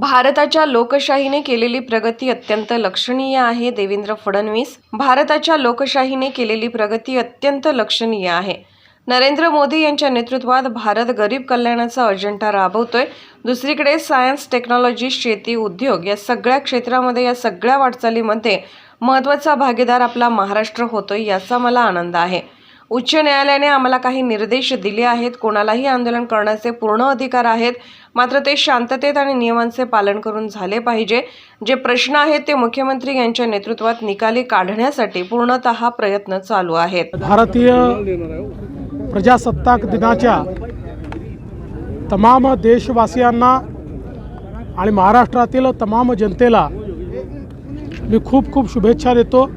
भारताच्या लोकशाहीने केलेली प्रगती अत्यंत लक्षणीय आहे देवेंद्र फडणवीस. भारताच्या लोकशाहीने केलेली प्रगती अत्यंत लक्षणीय आहे. नरेंद्र मोदी यांच्या नेतृत्वात भारत गरीब कल्याणाचा अजेंडा राबवतोय. दुसरीकडे सायन्स टेक्नॉलॉजी शेती उद्योग या सगळ्या क्षेत्रामध्ये या सगळ्या वाटचालीमध्ये महत्त्वाचा भागीदार आपला महाराष्ट्र होतोय याचा मला आनंद आहे. उच्च न्यायालयाने आम्हाला काही निर्देश दिले आहेत. कोणालाही आंदोलन करण्याचे पूर्ण अधिकार आहेत. मात्र ते शांततेत आणि नियमांचे पालन करून झाले पाहिजे. जे प्रश्न आहेत ते मुख्यमंत्री यांच्या नेतृत्वात निकाली काढण्यासाठी पूर्णतः प्रयत्न चालू आहेत. भारतीय प्रजासत्ताक दिनाच्या तमाम देशवासियांना आणि महाराष्ट्रातील तमाम जनतेला मी खूप खूप शुभेच्छा देतो.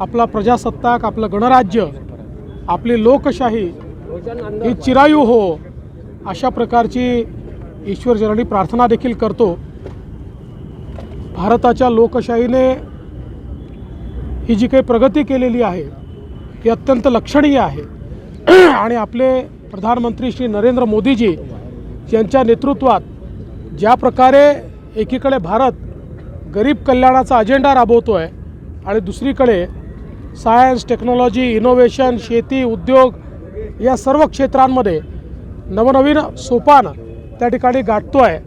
आपला प्रजासत्ताक आपलं गणराज्य आपली लोकशाही ही चिरायू हो अशा प्रकारची ईश्वरचरणी प्रार्थना देखील करतो. भारताच्या लोकशाहीने ही जी काही प्रगती केलेली आहे ती अत्यंत लक्षणीय आहे. आणि आपले प्रधानमंत्री श्री नरेंद्र मोदीजी यांच्या नेतृत्वात ज्या प्रकारे एकीकडे भारत गरीब कल्याणाचा अजेंडा राबवतो आहे आणि दुसरीकडे सायन्स टेक्नॉलॉजी इनोव्हेशन शेती उद्योग या सर्व क्षेत्रांमध्ये नवनवीन सोपान त्या ठिकाणी गाठतो आहे.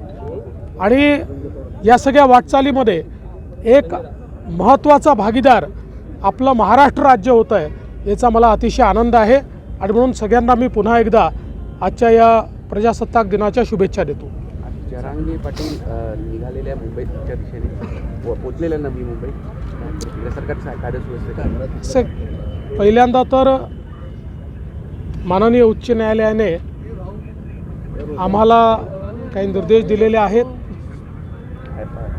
आणि या सगळ्या वाटचालीमध्ये एक महत्त्वाचा भागीदार आपलं महाराष्ट्र राज्य होतं आहे याचा मला अतिशय आनंद आहे. आणि म्हणून सगळ्यांना मी पुन्हा एकदा आजच्या या प्रजासत्ताक दिनाच्या शुभेच्छा देतो. जरांगी पाटील निघालेल्या मुंबईच्या दिशेने पोचलेल्या नवी मुंबई. सर पहिल्यांदा तर माननीय उच्च न्यायालयाने आम्हाला काही निर्देश दिलेले आहेत.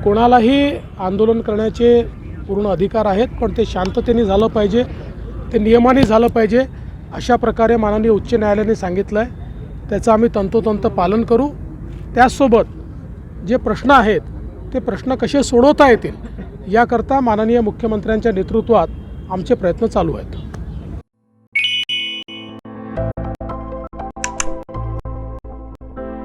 कोणालाही आंदोलन करण्याचे पूर्ण अधिकार आहेत पण ते शांततेने झालं पाहिजे ते नियमाने झालं पाहिजे अशा प्रकारे माननीय उच्च न्यायालयाने सांगितलं आहे त्याचं आम्ही तंतोतंत पालन करू. त्याचसोबत जे प्रश्न आहेत ते प्रश्न कसे सोडवता येतील याकरता माननीय मुख्यमंत्र्यांच्या नेतृत्वात आमचे प्रयत्न चालू आहेत.